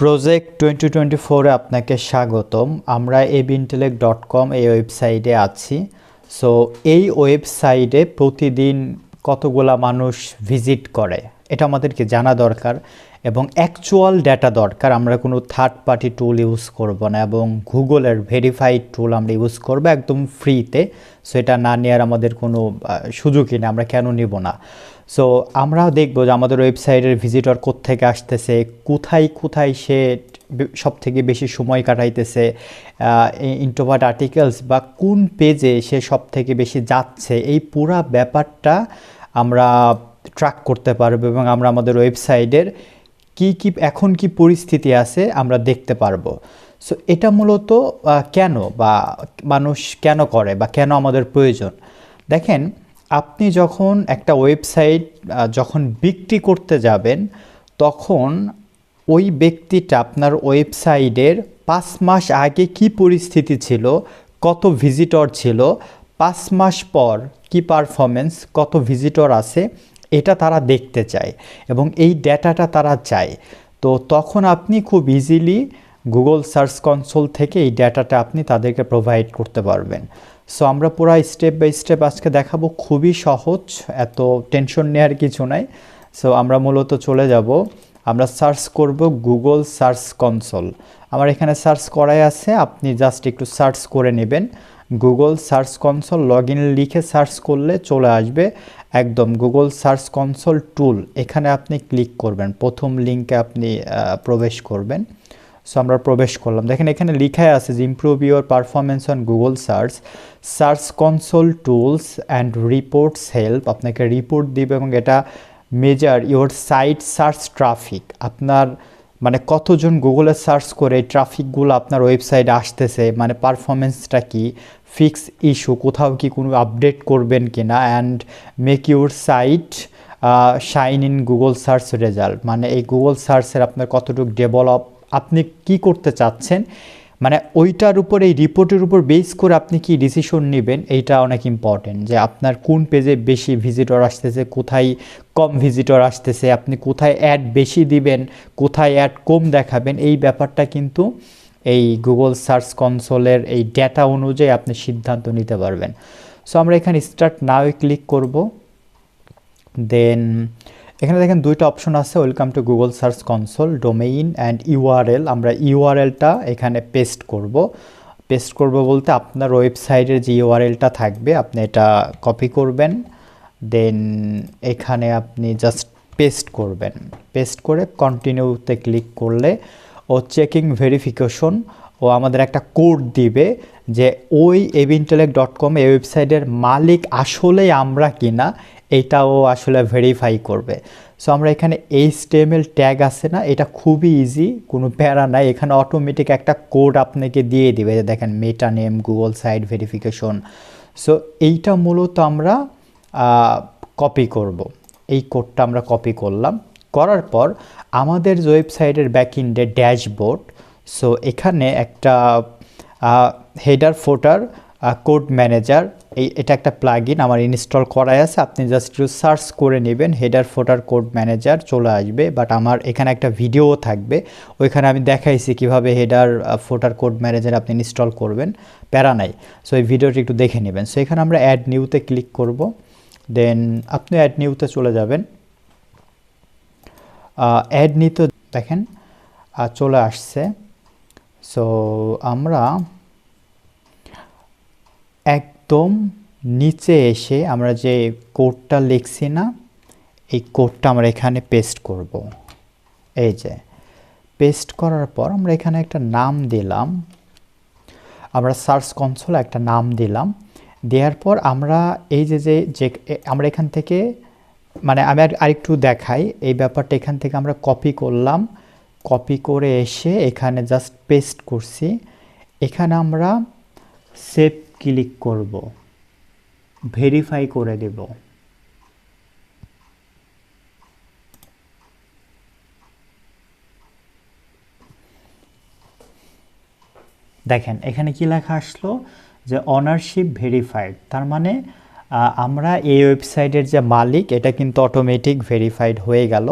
Project twenty twenty ফোরে আপনাকে স্বাগতম। আমরা এবিনটেলেক ডট কম এই ওয়েবসাইটে আছি। সো এই ওয়েবসাইটে প্রতিদিন কতগুলা মানুষ ভিজিট করে? এটা আমাদেরকে জানা দরকার। এবং অ্যাকচুয়াল ডেটা দরকার। আমরা কোনো থার্ড পার্টি টুল ইউজ করব না এবং গুগলের ভেরিফাইড টুল আমরা ইউজ করব একদম ফ্রিতে সো এটা না নেওয়ার আমাদের কোনো সুযোগই নেই, আমরা কেন নিব না? সো আমরাও দেখব যে আমাদের ওয়েবসাইটের ভিজিটর কোত্থেকে আসতেছে, কোথায় কোথায় সে সব থেকে বেশি সময় কাটাইতেছে ইন্টোভার্ট আর্টিকেলস বা কোন পেজে সে সব থেকে বেশি যাচ্ছে, এই পুরা ব্যাপারটা আমরা ট্র্যাক করতে পারব এবং আমরা আমাদের ওয়েবসাইটের কি কি এখন কি পরিস্থিতি আছে আমরা দেখতে পারব। সো এটা মূলত কেন বা মানুষ কেন করে বা কেন আমাদের প্রয়োজন? দেখেন, আপনি যখন একটা ওয়েবসাইট যখন বিক্রি করতে যাবেন, তখন ওই ব্যক্তিটা আপনার ওয়েবসাইটের পাঁচ মাস আগে কি পরিস্থিতি ছিল, কত ভিজিটর ছিল, পাঁচ মাস পর কি পারফরমেন্স কত ভিজিটর আছে এটা তারা দেখতে চায় এবং এই ডেটাটা তারা চায়। তো তখন আপনি খুব ইজিলি গুগল সার্চ কনসোল থেকে এই ডেটাটা আপনি তাদেরকে প্রোভাইড করতে পারবেন। সো আমরা পুরো স্টেপ বাই স্টেপ আজকে দেখাবো, খুবই সহজ, এত টেনশন নেওয়ার কিছু নাই। সো আমরা মূলত চলে যাব, আমরা সার্চ করব গুগল সার্চ কনসোল আমার এখানে সার্চ করাই আছে, আপনি জাস্ট একটু সার্চ করে নেবেন। গুগল সার্চ কনসোল লগ লিখে সার্চ করলে চলে আসবে একদম গুগল সার্চ কনসোল টুল এখানে আপনি ক্লিক করবেন। প্রথম লিঙ্কে আপনি প্রবেশ করবেন। সো আমরা প্রবেশ করলাম। দেখেন এখানে লিখাই আছে যে improve your performance on Google search search console tools and reports help আপনাকে রিপোর্ট দিবে এবং এটা measure your site search traffic আপনার মানে কতজন গুগলে সার্চ করে ট্রাফিকগুলো আপনার ওয়েবসাইটে আসতেছে মানে পারফরমেন্সটা কি ফিক্স ইস্যু কোথাও কি কোনো আপডেট করবেন কি না and make your site shine in Google search result মানে এই গুগল সার্চের আপনার কতটুকু ডেভেলপ আপনি কি করতে চাচ্ছেন মানে ওইটার উপর, এই রিপোর্টের উপর বেস করে আপনি কি ডিসিশন নেবেন? এইটা অনেক ইম্পর্টেন্ট যে আপনার কোন পেজে বেশি ভিজিটর আসতেছে, কোথায় কম ভিজিটর আসতেছে, আপনি কোথায় অ্যাড বেশি দিবেন, কোথায় অ্যাড কম দেখাবেন? এই ব্যাপারটা কিন্তু এই গুগল সার্চ কনসোলের এই ডেটা অনুযায়ী আপনি সিদ্ধান্ত নিতে পারবেন। সো আমরা এখানে স্টার্ট নাও ক্লিক করব। দেন এখানে দেখেন দুইটা অপশন আছে welcome to Google search console domain and URL আমরা ইউআরএলটা এখানে পেস্ট করব। পেস্ট করব বলতে আপনার ওয়েবসাইটের যে ইউআরএলটা থাকবে, আপনি এটা কপি করবেন দেন এখানে আপনি জাস্ট পেস্ট করবেন। পেস্ট করে কন্টিনিউতে ক্লিক করলে ও চেকিং ভেরিফিকেশন ও আমাদের একটা কোড দিবে যে ওই এভিনটেলেক ডট কম এই ওয়েবসাইটের মালিক আসলেই আমরা কিনা, এটাও আসলে ভেরিফাই করবে। সো আমরা এখানে এইচ টিএমএল ট্যাগ আছে না, এটা খুবই ইজি কোনো প্যারা নাই। এখানে অটোমেটিক একটা কোড আপনাকে দিয়ে দিবে যে দেখেন meta name Google site verification so এইটা মূলত আমরা কপি করব। এই কোডটা আমরা কপি করলাম। করার পর আমাদের ওয়েবসাইটের ব্যাক ইন্ডে ড্যাশবোর্ড সো এখানে একটা হেডার ফোটার কোড ম্যানেজার এই, এটা একটা প্লাগ ইন আমার ইনস্টল করাই আছে। আপনি জাস্ট একটু সার্চ করে নেবেন হেডার ফোটার কোড ম্যানেজার চলে আসবে বাট আমার এখানে একটা ভিডিও থাকবে। ওইখানে আমি দেখাইছি কীভাবে হেডার ফোটার কোড ম্যানেজার আপনি ইনস্টল করবেন, প্যারা নাই। সো এই ভিডিওটি একটু দেখে নেবেন। সো এখানে আমরা অ্যাড নিউতে ক্লিক করব। দেন আপনি অ্যাড নিউতে চলে যাবেন। অ্যাড নিতে দেখেন চলে আসছে। সো আমরা একদম নিচে এসে আমরা যে কোডটা লিখছি না, এই কোডটা আমরা এখানে পেস্ট করব। এই যে পেস্ট করার পর আমরা এখানে একটা নাম দিলাম। আমরা সার্চ কনসোল একটা নাম দিলাম। দেওয়ার পর আমরা এই যে যে আমরা এখান থেকে মানে আমি আর, আরেকটু দেখাই। এই ব্যাপারটা এখান থেকে আমরা কপি করলাম। কপি করে এসে এখানে জাস্ট পেস্ট করছি। এখানে আমরা সেভ ক্লিক করব। ভেরিফাই করে দেব। দেখেন, এখানে কি লেখা আসলো? যে অনারশিপ ভেরিফাইড তার মানে আমরা এই ওয়েবসাইটের যে মালিক, এটা কিন্তু অটোমেটিক ভেরিফাইড হয়ে গেল।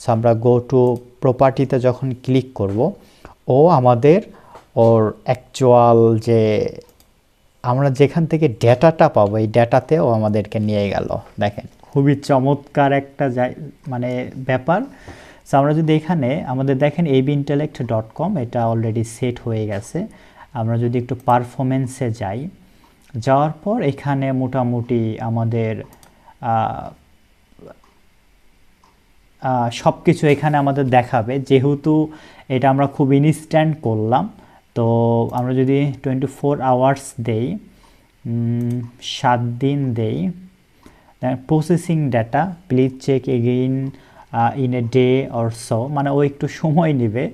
সো আমরা গো টু প্রপার্টিতে যখন ক্লিক করব, ও আমাদের ওর অ্যাকচুয়াল যে, আমরা যেখান থেকে ডেটাটা পাবো, এই ডেটাতেও আমাদেরকে নিয়ে গেল। দেখেন, খুবই চমৎকার একটা মানে ব্যাপার। সো আমরা যদি এখানে, আমাদের দেখেন এবি ইন্টেলেক্ট ডট কম এটা অলরেডি সেট হয়ে গেছে। আমরা যদি একটু পারফরমেন্সে যাই যাওয়ার পর এখানে মোটামুটি আমাদের সব কিছু এখানে আমাদের দেখাবে। যেহেতু এটা আমরা খুব ইনস্ট্যান্ট করলাম, তো আমরা যদি টোয়েন্টি ফোর আওয়ার্স দেই সাত দিন দেই processing data please check again in a day or so মানে ও একটু সময় নেবে।